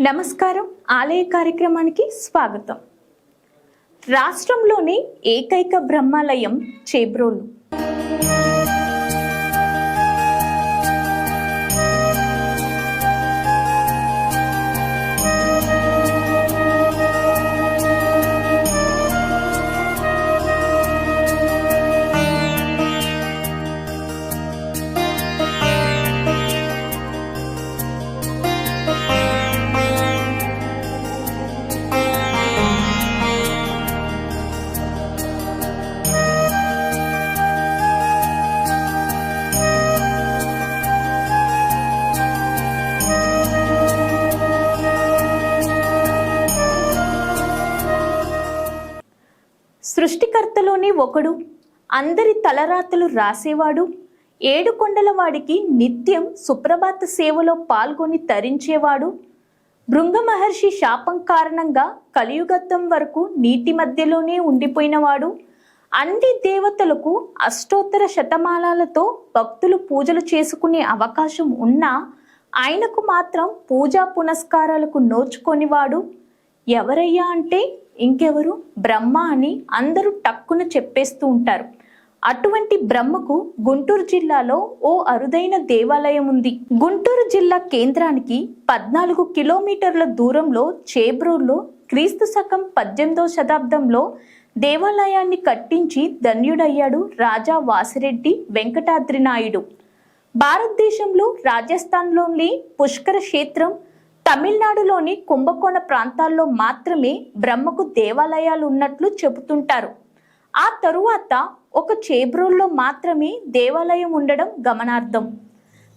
నమస్కారం. ఆలయ కార్యక్రమానికి స్వాగతం. రాష్ట్రంలోని ఏకైక బ్రహ్మాలయం చేబ్రోలు. సృష్టికర్తలోనే ఒకడు. అందరి తలరాతలు రాసేవాడు. ఏడు కొండల వాడికి నిత్యం సుప్రభాత సేవలో పాల్గొని తరించేవాడు. భృంగ మహర్షి శాపం కారణంగా కలియుగత్తం వరకు నీటి మధ్యలోనే ఉండిపోయినవాడు. అన్ని దేవతలకు అష్టోత్తర శతమానాలతో భక్తులు పూజలు చేసుకునే అవకాశం ఉన్నా ఆయనకు మాత్రం పూజా పునస్కారాలకు నోచుకొనివాడు. ఎవరయ్యా అంటే ఇంకెవరు? బ్రహ్మ అని అందరూ టక్కున చెప్పేస్తూ ఉంటారు. అటువంటి బ్రహ్మకు గుంటూరు జిల్లాలో ఓ అరుదైన దేవాలయం ఉంది. గుంటూరు జిల్లా కేంద్రానికి పద్నాలుగు కిలోమీటర్ల దూరంలో చేబ్రూర్లో క్రీస్తు శకం పద్దెనిమిదవ శతాబ్దంలో దేవాలయాన్ని కట్టించి ధన్యుడయ్యాడు రాజా వాసిరెడ్డి వెంకటాద్రి నాయుడు. భారతదేశంలో రాజస్థాన్లోని పుష్కర క్షేత్రం తమిళనాడులోని కుంభకోణ ప్రాంతాల్లో మాత్రమే బ్రహ్మకు దేవాలయాలు ఉన్నట్లు చెబుతుంటారు. ఆ తరువాత ఒక చేబ్రోల్లో మాత్రమే దేవాలయం ఉండడం గమనార్థం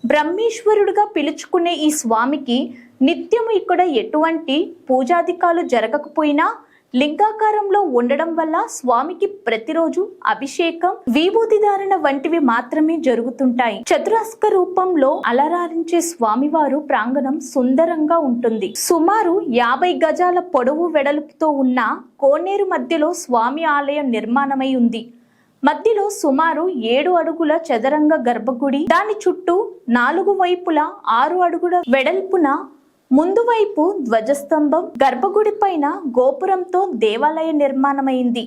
బ్రహ్మేశ్వరుడుగా పిలుచుకునే ఈ స్వామికి నిత్యము ఇక్కడ ఎటువంటి పూజాధికాలు జరగకపోయినా లింగాకారంలో ఉండడం వల్ల స్వామికి ప్రతిరోజు అభిషేకం విభూతి ధారణ వంటివి మాత్రమే జరుగుతుంటాయి. చతురస్క రూపంలో అలరారించే స్వామివారు ప్రాంగణం సుందరంగా ఉంటుంది. సుమారు యాభై గజాల పొడవు వెడల్పుతో ఉన్న కోనేరు మధ్యలో స్వామి ఆలయం నిర్మాణమై ఉంది. మధ్యలో సుమారు ఏడు అడుగుల చదరంగ గర్భగుడి దాని చుట్టూ నాలుగు వైపులా ఆరు అడుగుల వెడల్పున ముందువైపు ధ్వజస్తంభం గర్భగుడి పైన గోపురంతో దేవాలయ నిర్మాణమైంది.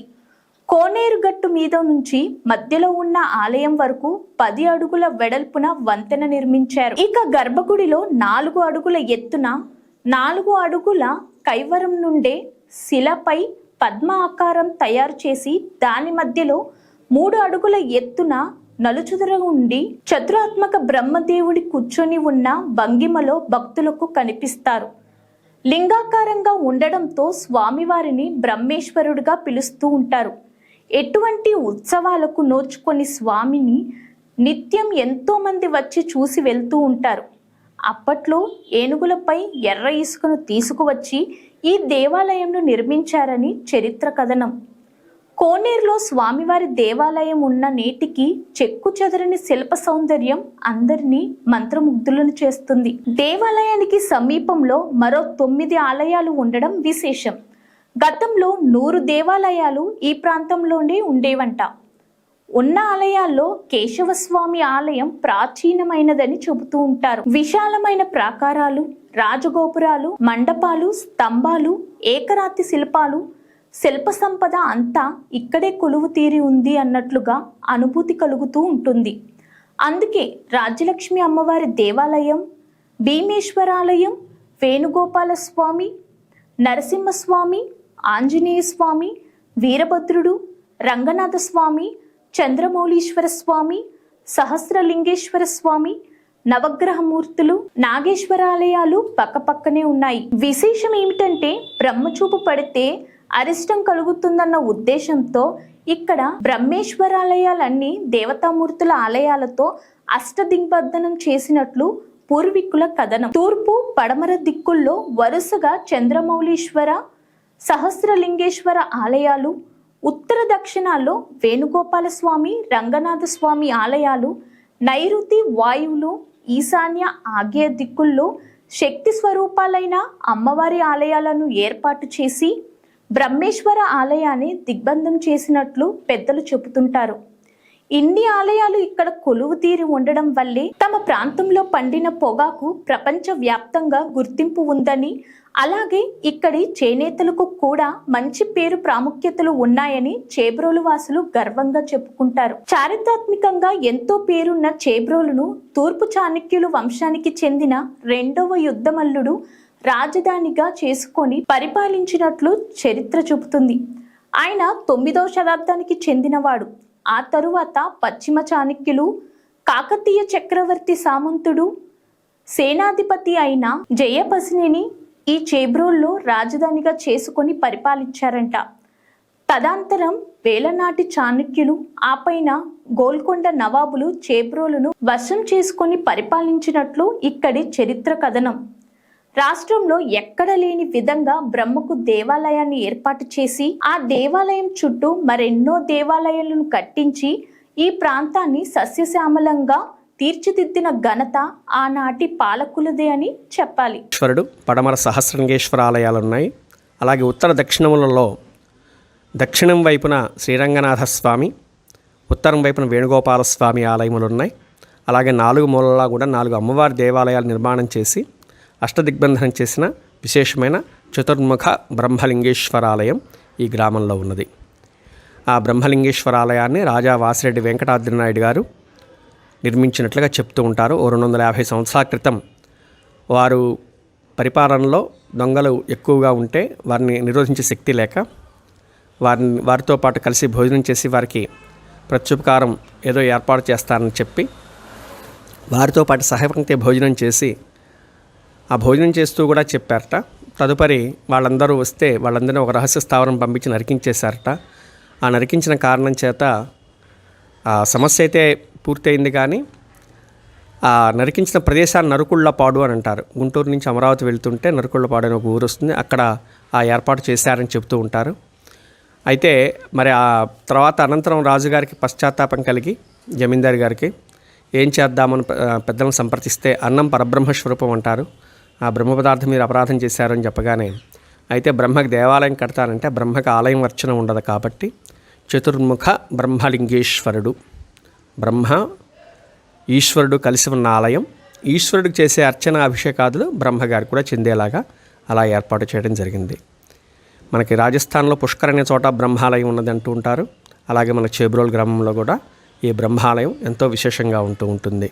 కోనేరుగట్టు మీద నుంచి మధ్యలో ఉన్న ఆలయం వరకు పది అడుగుల వెడల్పున వంతెన నిర్మించారు. ఇక గర్భగుడిలో నాలుగు అడుగుల ఎత్తున నాలుగు అడుగుల కైవరం నుండే శిలపై పద్మ ఆకారం తయారు చేసి దాని మధ్యలో మూడు అడుగుల ఎత్తున నలుచుదర ఉండి చతురాత్మక బ్రహ్మదేవుడి కూర్చొని ఉన్న భంగిమలో భక్తులకు కనిపిస్తారు. లింగాకారంగా ఉండడంతో స్వామివారిని బ్రహ్మేశ్వరుడిగా పిలుస్తూ ఉంటారు. ఎటువంటి ఉత్సవాలకు నోచుకొని స్వామిని నిత్యం ఎంతోమంది వచ్చి చూసి వెళ్తూ ఉంటారు. అప్పట్లో ఏనుగులపై ఎర్ర ఇసుకను తీసుకువచ్చి ఈ దేవాలయంను నిర్మించారని చరిత్ర కథనం. కోనేరులో స్వామివారి దేవాలయం ఉన్న నేటికి చెక్కు చెదరని శిల్ప సౌందర్యం అందరినీ మంత్రముగ్ధులను చేస్తుంది. దేవాలయానికి సమీపంలో మరో తొమ్మిది ఆలయాలు ఉండడం విశేషం. గతంలో నూరు దేవాలయాలు ఈ ప్రాంతంలోనే ఉండేవంట. ఉన్న ఆలయాల్లో కేశవస్వామి ఆలయం ప్రాచీనమైనదని చెబుతూ ఉంటారు. విశాలమైన ప్రాకారాలు రాజగోపురాలు మండపాలు స్తంభాలు ఏకరాతి శిల్పాలు శిల్ప సంపద అంతా ఇక్కడే కొలువు తీరి ఉంది అన్నట్లుగా అనుభూతి కలుగుతూ ఉంటుంది. అందుకే రాజ్యలక్ష్మి అమ్మవారి దేవాలయం భీమేశ్వరాలయం వేణుగోపాల స్వామి నరసింహస్వామి ఆంజనేయ స్వామి వీరభద్రుడు రంగనాథ స్వామి చంద్రమౌళీశ్వర స్వామి సహస్రలింగేశ్వర స్వామి నవగ్రహమూర్తులు నాగేశ్వరాలయాలు పక్కపక్కనే ఉన్నాయి. విశేషం ఏమిటంటే బ్రహ్మచూపు పడితే అరిష్టం కలుగుతుందన్న ఉద్దేశంతో ఇక్కడ బ్రహ్మేశ్వరాలయాలన్నీ దేవతామూర్తుల ఆలయాలతో అష్టదిగ్బంధనం చేసినట్లు పూర్వీకుల కథనం. తూర్పు పడమర దిక్కుల్లో వరుసగా చంద్రమౌళీశ్వర సహస్రలింగేశ్వర ఆలయాలు ఉత్తర దక్షిణాల్లో వేణుగోపాల స్వామి రంగనాథ స్వామి ఆలయాలు నైరుతి వాయువులు ఈశాన్య ఆగ్నేయ దిక్కుల్లో శక్తి స్వరూపాలైన అమ్మవారి ఆలయాలను ఏర్పాటు చేసి బ్రహ్మేశ్వర ఆలయాన్ని దిగ్బంధం చేసినట్లు పెద్దలు చెబుతుంటారు. ఇన్ని ఆలయాలు ఇక్కడ కొలువు తీరి ఉండడం వల్లే తమ ప్రాంతంలో పండిన పొగాకు ప్రపంచ వ్యాప్తంగా గుర్తింపు ఉందని అలాగే ఇక్కడి చేనేతలకు కూడా మంచి పేరు ప్రాముఖ్యతలు ఉన్నాయని చేబ్రోలు వాసులు గర్వంగా చెప్పుకుంటారు. చారిత్రాత్మకంగా ఎంతో పేరున్న చేబ్రోలును తూర్పు చాణక్యులు వంశానికి చెందిన రెండవ యుద్ధమల్లుడు రాజధానిగా చేసుకొని పరిపాలించినట్లు చరిత్ర చూపుతుంది. ఆయన తొమ్మిదవ శతాబ్దానికి చెందినవాడు. ఆ తరువాత పశ్చిమ చాణక్యులు కాకతీయ చక్రవర్తి సామంతుడు సేనాధిపతి అయిన జయపసినిని ఈ చేబ్రోల్లో రాజధానిగా చేసుకొని పరిపాలించారంట. తదాంతరం వేలనాటి చాణక్యులు ఆపైన గోల్కొండ నవాబులు చేబ్రోలను వశం చేసుకొని పరిపాలించినట్లు ఇక్కడి చరిత్ర కథనం. రాష్ట్రంలో ఎక్కడ లేని విధంగా బ్రహ్మకు దేవాలయాన్ని ఏర్పాటు చేసి ఆ దేవాలయం చుట్టూ మరెన్నో దేవాలయాలను కట్టించి ఈ ప్రాంతాన్ని సస్యశ్యామలంగా తీర్చిదిద్దిన ఘనత ఆనాటి పాలకులదే అని చెప్పాలి. ఈశ్వరుడు పడమర సహస్రంగేశ్వర ఆలయాలు ఉన్నాయి అలాగే ఉత్తర దక్షిణములలో దక్షిణం వైపున శ్రీరంగనాథ స్వామి ఉత్తరం వైపున వేణుగోపాల స్వామి ఆలయములు ఉన్నాయి అలాగే నాలుగు మూలలా కూడా నాలుగు అమ్మవారి దేవాలయాలు నిర్మాణం చేసి అష్టదిగ్బంధనం చేసిన విశేషమైన చతుర్ముఖ బ్రహ్మలింగేశ్వర ఆలయం ఈ గ్రామంలో ఉన్నది. ఆ బ్రహ్మలింగేశ్వర ఆలయాన్ని రాజా వాసిరెడ్డి వెంకటాద్రి నాయుడు గారు నిర్మించినట్లుగా చెప్తూ ఉంటారు. ఓ రెండు వందల యాభై సంవత్సరాల క్రితం వారు పరిపాలనలో దొంగలు ఎక్కువగా ఉంటే వారిని నిరోధించే శక్తి లేక వారిని వారితో పాటు కలిసి భోజనం చేసి వారికి ప్రత్యుపకారం ఏదో ఏర్పాటు చేస్తారని చెప్పి వారితో పాటు సహపంక్తి భోజనం చేసి ఆ భోజనం చేస్తూ కూడా చెప్పారట. తదుపరి వాళ్ళందరూ వస్తే వాళ్ళందరినీ ఒక రహస్య స్థావరం పంపించి నరికించేశారట. ఆ నరికించిన కారణం చేత ఆ సమస్య అయితే పూర్తయింది కానీ ఆ నరికించిన ప్రదేశాన్ని నరుకుళ్ళపాడు అని అంటారు. గుంటూరు నుంచి అమరావతి వెళ్తుంటే నరుకుళ్ళపాడు అని ఒక ఊరు వస్తుంది. అక్కడ ఆ ఏర్పాటు చేశారని చెప్తూ ఉంటారు. అయితే మరి ఆ తర్వాత అనంతరం రాజుగారికి పశ్చాత్తాపం కలిగి జమీందారు గారికి ఏం చేద్దామని పెద్దలను సంప్రదిస్తే అన్నం పరబ్రహ్మ స్వరూపం అంటారు. ఆ బ్రహ్మ పదార్థం మీరు అపరాధం చేశారని చెప్పగానే అయితే బ్రహ్మకి దేవాలయం కడతారంటే బ్రహ్మకి ఆలయం అర్చన ఉండదు కాబట్టి చతుర్ముఖ బ్రహ్మలింగేశ్వరుడు బ్రహ్మ ఈశ్వరుడు కలిసి ఉన్న ఆలయం ఈశ్వరుడికి చేసే అర్చన అభిషేకాదులు బ్రహ్మగారు కూడా చెందేలాగా అలా ఏర్పాటు చేయడం జరిగింది. మనకి రాజస్థాన్లో పుష్కర్ అనే చోట బ్రహ్మాలయం ఉన్నది అంటూ ఉంటారు. అలాగే మన చేబ్రోల్ గ్రామంలో కూడా ఈ బ్రహ్మాలయం ఎంతో విశేషంగా ఉంటూ ఉంటుంది.